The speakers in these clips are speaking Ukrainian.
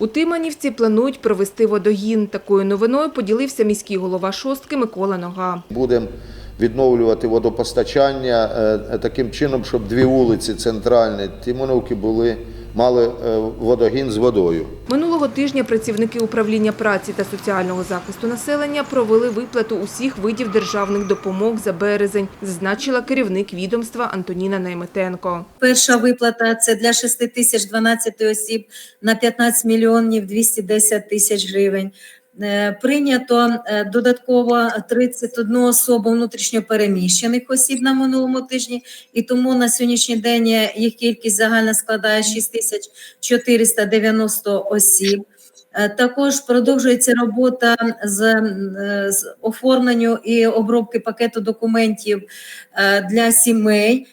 У Тиманівці планують провести водогін. Такою новиною поділився міський голова шостки Микола Нога. Будемо відновлювати водопостачання е, таким чином, щоб дві вулиці центральні Тимановки були, мали е, водогін з водою. Минулого тижня працівники управління праці та соціального захисту населення провели виплату усіх видів державних допомог за березень, зазначила керівник відомства Антоніна Найметенко. Перша виплата це для 6 тисяч 12 осіб на 15 мільйонів 210 тисяч гривень. Е, Прийнято е, додатково 31 особу внутрішньопереміщених осіб на минулому тижні, і тому на сьогоднішній день їх кількість загальна складає 6 тисяч 490 осіб. Е, Також продовжується робота з, е, з оформленню і обробки пакету документів е, для сімей,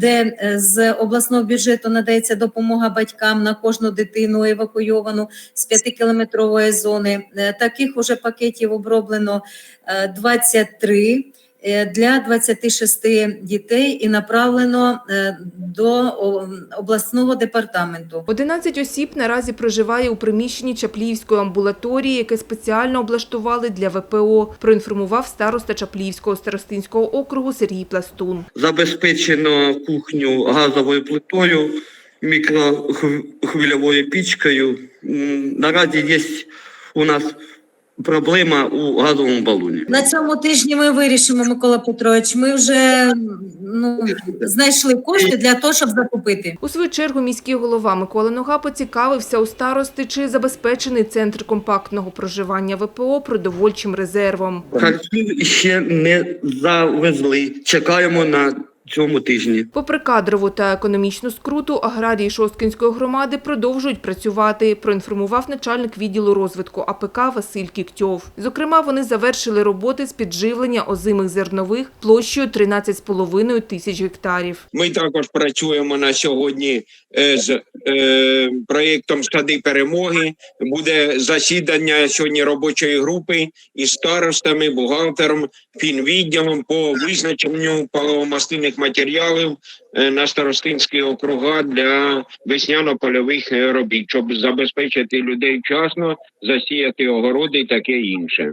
де з обласного бюджету надається допомога батькам на кожну дитину евакуйовану з 5-кілометрової зони. Таких уже пакетів оброблено е, 23 е, для 26 дітей і направлено до обласного департаменту. 11 осіб наразі проживає у приміщенні Чапліївської амбулаторії, яке спеціально облаштували для ВПО, проінформував староста Чапліївського старостинського округу Сергій Пластун. Забезпечено кухню газовою плитою, мікрохвильовою пічкою. Наразі є у нас проблема у газовому балоні. На цьому тижні ми вирішимо, Микола Петрович. Ми вже ну, знайшли кошти для того, щоб закупити. У свою чергу міський голова Микола Нога поцікавився у старости, чи забезпечений центр компактного проживання ВПО продовольчим резервом. Харчів ще не завезли. Чекаємо на цьому тижні. Попри кадрову та економічну скруту, аграрії Шосткинської громади продовжують працювати, проінформував начальник відділу розвитку АПК Василь Кіктьов. Зокрема, вони завершили роботи з підживлення озимих зернових площею 13,5 тисяч гектарів. Ми також працюємо на сьогодні е, з е, проєктом Сади перемоги. Буде засідання сьогодні робочої групи із старостами, бухгалтером, фінвідділом по визначенню паливомастильних матеріалів е, на старостинські округа для весняно-польових е, робіт, щоб забезпечити людей вчасно, засіяти огороди і таке інше.